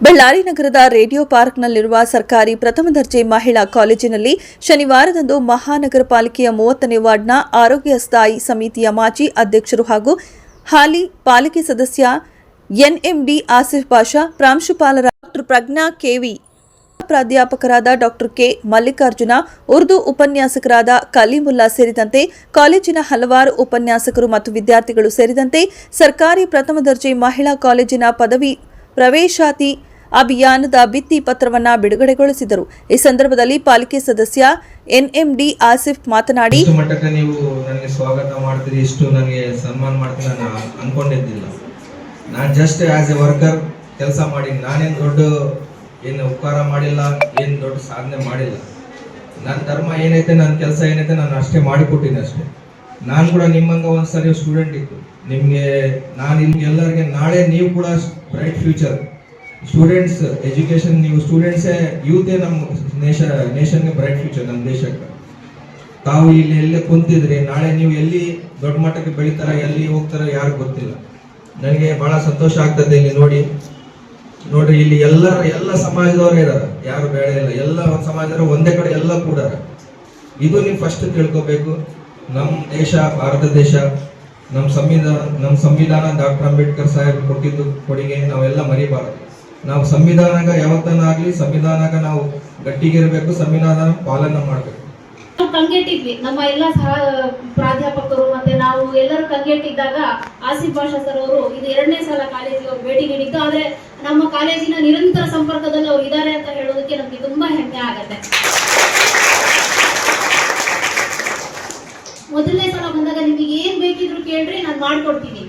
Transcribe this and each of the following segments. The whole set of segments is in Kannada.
ಬಳ್ಳಾರಿ ನಗರದ ರೇಡಿಯೋ ಪಾರ್ಕ್ನಲ್ಲಿರುವ ಸರ್ಕಾರಿ ಪ್ರಥಮ ದರ್ಜೆ ಮಹಿಳಾ ಕಾಲೇಜಿನಲ್ಲಿ ಶನಿವಾರದಂದು ಮಹಾನಗರ ಪಾಲಿಕೆಯ ಮೂವತ್ತನೇ ವಾರ್ಡ್ನ ಆರೋಗ್ಯ ಸ್ಥಾಯಿ ಸಮಿತಿಯ ಮಾಜಿ ಅಧ್ಯಕ್ಷರು ಹಾಗೂ ಹಾಲಿ ಪಾಲಿಕೆ ಸದಸ್ಯ ಎನ್ಎಂಡಿ ಆಸಿಫ್ ಪಾಷಾ, ಪ್ರಾಂಶುಪಾಲರ ಡಾಕ್ಟರ್ ಪ್ರಜ್ಞಾ ಕೆವಿ, ಪ್ರಾಧ್ಯಾಪಕರಾದ ಡಾಕ್ಟರ್ ಕೆ ಮಲ್ಲಿಕಾರ್ಜುನ, ಉರ್ದು ಉಪನ್ಯಾಸಕರಾದ ಕಲೀಮುಲ್ಲಾ ಸೇರಿದಂತೆ ಕಾಲೇಜಿನ ಹಲವಾರು ಉಪನ್ಯಾಸಕರು ಮತ್ತು ವಿದ್ಯಾರ್ಥಿಗಳು ಸೇರಿದಂತೆ ಸರ್ಕಾರಿ ಪ್ರಥಮ ದರ್ಜೆ ಮಹಿಳಾ ಕಾಲೇಜಿನ ಪದವಿ ಪ್ರವೇಶಾತಿ ಅಭಿಯಾನದ ಭಿತ್ತಿ ಪತ್ರವನ್ನ ಬಿಡುಗಡೆಗೊಳಿಸಿದರು. ಈ ಸಂದರ್ಭದಲ್ಲಿ ಪಾಲಿಕೆ ಸದಸ್ಯ ಎನ್ಎಂಡಿ ಆಸಿಫ್ ಮಾತನಾಡಿ ನೀವು ನನಗೆ ಸ್ವಾಗತ ಮಾಡ್ತೀರಿ, ಇಷ್ಟು ನನಗೆ ಸನ್ಮಾನ ಮಾಡ್ತೀನಿ ನಾನು ಅನ್ಕೊಂಡಿದ್ದಿಲ್ಲ. ನಾನು ಜಸ್ಟ್ ಆಸ್ ಎ ವರ್ಕರ್ ಕೆಲಸ ಮಾಡಿ, ನಾನೇನು ದೊಡ್ಡ ಏನು ಉಪಕಾರ ಮಾಡಿಲ್ಲ, ಏನು ದೊಡ್ಡ ಸಾಧನೆ ಮಾಡಿಲ್ಲ. ನನ್ನ ಧರ್ಮ ಏನೈತೆ ನನ್ನ ಕೆಲಸ ಏನೈತೆ, ನಾನು ಅಷ್ಟೇ ಮಾಡಿಕೊಟ್ಟಿನಿ ಅಷ್ಟೇ. ನಾನು ಕೂಡ ನಿಮ್ಮಂಗ ಒಂದ್ಸರಿ ಸ್ಟೂಡೆಂಟ್ ಇತ್ತು. ನಿಮಗೆ ನಾನು ಇಲ್ಲಿ ಎಲ್ಲರಿಗೆ ನಾಳೆ ನೀವು ಕೂಡ ಬ್ರೈಟ್ ಫ್ಯೂಚರ್ ಸ್ಟೂಡೆಂಟ್ಸ್ ಎಜುಕೇಶನ್ ನೀವು ಸ್ಟೂಡೆಂಟ್ಸೇ ಯೂತೇ ನಮ್ಮ ನೇಷ ನೇಷನ್ಗೆ ಬ್ರೈಟ್ ಫ್ಯೂಚರ್ ನಮ್ಮ ದೇಶಕ್ಕೆ. ತಾವು ಇಲ್ಲಿ ಎಲ್ಲೇ ಕುಂತಿದ್ರಿ, ನಾಳೆ ನೀವು ಎಲ್ಲಿ ದೊಡ್ಡ ಮಟ್ಟಕ್ಕೆ ಬೆಳಿತಾರ, ಎಲ್ಲಿ ಹೋಗ್ತಾರ ಯಾರು ಗೊತ್ತಿಲ್ಲ. ನನಗೆ ಬಹಳ ಸಂತೋಷ ಆಗ್ತದೆ ಇಲ್ಲಿ ನೋಡಿ. ನೋಡ್ರಿ, ಇಲ್ಲಿ ಎಲ್ಲ ಎಲ್ಲ ಸಮಾಜದವ್ರು ಇದಾರೆ. ಯಾರು ಬೇಡ ಇಲ್ಲ. ಎಲ್ಲ ಒಂದು ಸಮಾಜದವರು ಒಂದೇ ಕಡೆ ಎಲ್ಲ ಕೂಡಾರ. ಇದು ನೀವು ಫಸ್ಟ್ ತಿಳ್ಕೊಬೇಕು. ನಮ್ಮ ದೇಶ, ಭಾರತ ದೇಶ ನಮ್ಮ ಸಂವಿಧಾನ ನಮ್ಮ ಸಂವಿಧಾನ ಡಾಕ್ಟರ್ ಅಂಬೇಡ್ಕರ್ ಸಾಹೇಬ್ ಕೊಟ್ಟಿದ್ದು ಕೊಡುಗೆ ನಾವೆಲ್ಲ ಮರಿಬಾರದು. ನಾವು ಸಂವಿಧಾನಗ ಯಾವತ್ತನ ಆಗ್ಲಿ ಸಂವಿಧಾನಗ ನಾವು ಗಟ್ಟಿಗಿರ್ಬೇಕು ಸಂವಿಧಾನ ಪಾಲನೆ ಮಾಡಬೇಕು. ಕಂಗೆಟ್ಟಿದ್ವಿ. ನಮ್ಮ ಎಲ್ಲ ಸಹ ಪ್ರಾಧ್ಯಾಪಕರು ಮತ್ತೆ ನಾವು ಎಲ್ಲರೂ ಕಂಗೆಟ್ಟಿದ್ದಾಗ ಆಸಿಫ್ ಭಾಷಾ ಸರ್ ಅವರು ಇದು ಎರಡನೇ ಸಲ ಕಾಲೇಜಿಗೆ ಅವ್ರು ಭೇಟಿ ನೀಡಿದ್ದು. ಆದ್ರೆ ನಮ್ಮ ಕಾಲೇಜಿನ ನಿರಂತರ ಸಂಪರ್ಕದಲ್ಲಿ ಅವ್ರು ಇದ್ದಾರೆ ಅಂತ ಹೇಳೋದಕ್ಕೆ ನಮ್ಗೆ ತುಂಬಾ ಹೆಮ್ಮೆ ಆಗತ್ತೆ. ಮೊದಲನೇ ಸಲ ಬಂದಾಗ ನಿಮಗೆ ಏನ್ ಬೇಕಿದ್ರು ಕೇಳ್ರಿ, ನಾನು ಮಾಡ್ಕೊಡ್ತೀನಿ.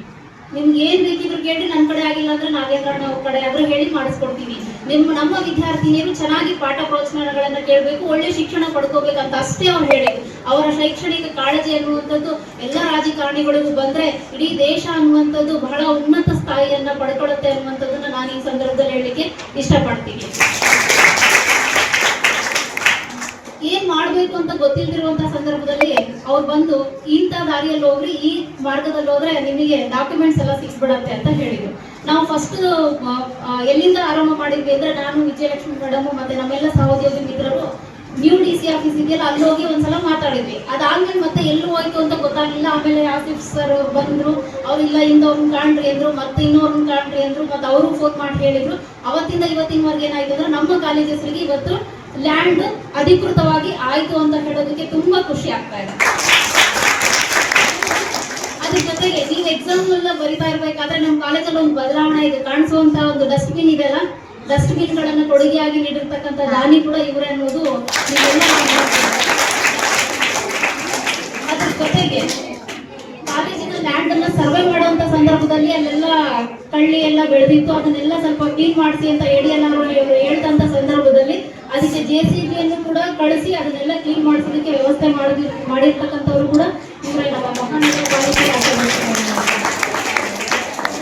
ನಿಮ್ಗೆ ಏನ್ ಬೇಕಿದ್ರು ಕೇಳಿ ನನ್ನ ಕಡೆ ಆಗಿಲ್ಲ ಅಂದ್ರೆ ನಾಗೇಂದ್ರಣ್ಣ ಅವ್ರ ಕಡೆ ಆದ್ರೂ ಹೇಳಿ ಮಾಡಿಸ್ಕೊಡ್ತೀವಿ. ನಿಮ್ಮ, ನಮ್ಮ ವಿದ್ಯಾರ್ಥಿನಿಯರು ಚೆನ್ನಾಗಿ ಪಾಠ ಪ್ರೋತ್ಸಾಹಗಳನ್ನ ಕೇಳಬೇಕು, ಒಳ್ಳೆ ಶಿಕ್ಷಣ ಪಡ್ಕೋಬೇಕಂತ ಅಷ್ಟೇ ಅವ್ರು ಹೇಳಿದ್ರು. ಅವರ ಶೈಕ್ಷಣಿಕ ಕಾಳಜಿ ಅನ್ನುವಂಥದ್ದು ಎಲ್ಲ ರಾಜಕಾರಣಿಗಳಿಗೂ ಬಂದ್ರೆ ಇಡೀ ದೇಶ ಅನ್ನುವಂಥದ್ದು ಬಹಳ ಉನ್ನತ ಸ್ಥಾಯಿಯನ್ನ ಪಡ್ಕೊಳ್ಳುತ್ತೆ ಅನ್ನುವಂಥದ್ದನ್ನ ನಾನು ಈ ಸಂದರ್ಭದಲ್ಲಿ ಹೇಳಲಿಕ್ಕೆ ಇಷ್ಟಪಡ್ತೀನಿ. ಅಂತ ಗೊತ್ತಿಲ್ದಿರುವಂತ ಸಂದರ್ಭದಲ್ಲಿ ಅವ್ರು ಬಂದು ಇಂಥ ದಾರಿಯಲ್ಲಿ ಹೋಗ್ರಿ, ಈ ಮಾರ್ಗದಲ್ಲಿ ಹೋದ್ರೆ ನಿಮಗೆ ಡಾಕ್ಯುಮೆಂಟ್ಸ್ ಎಲ್ಲ ಸಿಕ್ಸ್ಬಿಡತ್ತೆ ಅಂತ ಹೇಳಿದ್ರು. ನಾವು ಫಸ್ಟ್ ಎಲ್ಲಿಂದ ಆರಂಭ ಮಾಡಿದ್ವಿ ಅಂದ್ರೆ ನಾನು, ವಿಜಯಲಕ್ಷ್ಮಿ ಮೇಡಮ್ ಮತ್ತೆ ನಮ್ಮೆಲ್ಲ ಸಹೋದ್ಯೋಗಿ ಮಿತ್ರರು ನ್ಯೂ ಡಿ ಸಿ ಆಫೀಸ್ ಇದೆಯಲ್ಲ ಅಲ್ಲಿ ಹೋಗಿ ಒಂದ್ಸಲ ಮಾತಾಡಿದ್ವಿ. ಅದಾದ್ಮೇಲೆ ಮತ್ತೆ ಎಲ್ಲೂ ಹೋಯ್ತು ಅಂತ ಗೊತ್ತಾಗ್ಲಿಲ್ಲ. ಆಮೇಲೆ ಆಸಿಫ್ ಸರ್ ಬಂದ್ರು. ಅವ್ರು, ಇಲ್ಲ ಇಂದವ್ರನ್ನ ಕಾಣ್ರಿ ಅಂದ್ರು, ಮತ್ತೆ ಇನ್ನೋರ್ನ ಕಾಣ್ರಿ ಅಂದ್ರು, ಮತ್ತೆ ಅವರು ಫೋನ್ ಮಾಡಿ ಹೇಳಿದ್ರು. ಅವತ್ತಿಂದ ಇವತ್ತಿನವರೆಗೆ ಏನಾಯ್ತು ಅಂದ್ರೆ ನಮ್ಮ ಕಾಲೇಜ್ ಹೆಸರಿಗೆ ಇವತ್ತು ಲ್ಯಾಂಡ್ ಅಧಿಕೃತವಾಗಿ ಆಯ್ತು ಅಂತ ಹೇಳೋದಕ್ಕೆ ತುಂಬಾ ಖುಷಿ ಆಗ್ತಾ ಇದೆ. ಅದ್ರ ಜೊತೆಗೆ ನೀವು ಎಕ್ಸಾಮ್ ಎಲ್ಲ ಬರಿತಾ ಇರ್ಬೇಕಾದ್ರೆ ನಮ್ಮ ಕಾಲೇಜಲ್ಲಿ ಒಂದು ಬದಲಾವಣೆ ಇದೆ. ಕಾಣಿಸುವಂತ ಒಂದು ಡಸ್ಟ್ಬಿನ್ ಇದೆಲ್ಲ ಡಸ್ಟ್ಬಿನ್ ಗಳನ್ನ ಕೊಡುಗೆಯಾಗಿ ನೀಡಿರ್ತಕ್ಕಂಥ ದಾನಿ ಕೂಡ ಇವರೇ ಅನ್ನೋದು ಅದ್ರ ಜೊತೆಗೆ ಕಾಲೇಜಿನ ಲ್ಯಾಂಡ್ ಸರ್ವೆ ಮಾಡುವಂತ ಸಂದರ್ಭದಲ್ಲಿ ಅಲ್ಲೆಲ್ಲ ಕಳ್ಳಿ ಎಲ್ಲ ಬೆಳೆದಿತ್ತು. ಅದನ್ನೆಲ್ಲ ಸ್ವಲ್ಪ ಕ್ಲೀನ್ ಮಾಡಿಸಿ ಅಂತ ಹೇಳಿ ಎಲ್ಲ ಹೇಳ್ತಂತ ಸಂದರ್ಭದಲ್ಲಿ ಕಳಿಸಿ ಅದನ್ನೆಲ್ಲ ಕ್ಲೀನ್ ಮಾಡಿಸೋದಕ್ಕೆ ವ್ಯವಸ್ಥೆ ಮಾಡಿ ಮಾಡಿರ್ತಕ್ಕಂಥವ್ರು ಕೂಡ ಇವರೇ ನಮ್ಮ ಪಾಲಿಕೆ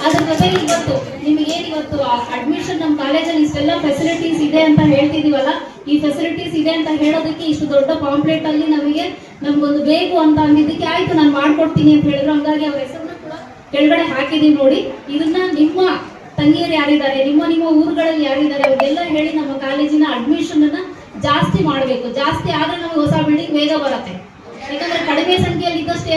ಅದ್ರ ಜೊತೆಗೆ ಇವತ್ತು ನಿಮಗೇನು ಇವತ್ತು ಅಡ್ಮಿಷನ್ ನಮ್ಮ ಕಾಲೇಜಲ್ಲಿ ಇಷ್ಟೆಲ್ಲ ಫೆಸಿಲಿಟೀಸ್ ಇದೆ ಅಂತ ಹೇಳ್ತಿದೀವಲ್ಲ, ಈ ಫೆಸಿಲಿಟೀಸ್ ಇದೆ ಅಂತ ಹೇಳೋದಕ್ಕೆ ಇಷ್ಟು ದೊಡ್ಡ ಪಾಂಪ್ಲೆಟ್ ಅಲ್ಲಿ ನಮಗೆ ನಮ್ಗೊಂದು ಬೇಕು ಅಂತ ಅಂದಿದ್ದಕ್ಕೆ ಆಯ್ತು, ನಾನು ಮಾಡ್ಕೊಡ್ತೀನಿ ಅಂತ ಹೇಳಿದ್ರು. ಹಂಗಾಗಿ ಅವ್ರ ಹೆಸರನ್ನ ಕೂಡ ಕೆಳಗಡೆ ಹಾಕಿದೀವಿ ನೋಡಿ. ಇದನ್ನ ನಿಮ್ಮ ತಂಗಿಯರು ಯಾರಿದ್ದಾರೆ, ನಿಮ್ಮ ನಿಮ್ಮ ಊರುಗಳಲ್ಲಿ ಯಾರಿದ್ದಾರೆ, ಅವ್ರಿಗೆಲ್ಲ ಹೇಳಿ ನಮ್ಮ ಕಾಲೇಜಿನ ಅಡ್ಮಿಷನ್ ಅನ್ನ ಜಾಸ್ತಿ ಮಾಡಬೇಕು. ಜಾಸ್ತಿ ಆದ್ರೆ ನಮಗೆ ಹೊಸ ಬಿಲ್ಡಿಂಗ್ ಬೇಗ ಬರುತ್ತೆ. ಯಾಕಂದ್ರೆ ಕಡಿಮೆ ಸಂಖ್ಯೆಯಲ್ಲಿ ಇದ್ದಷ್ಟೇ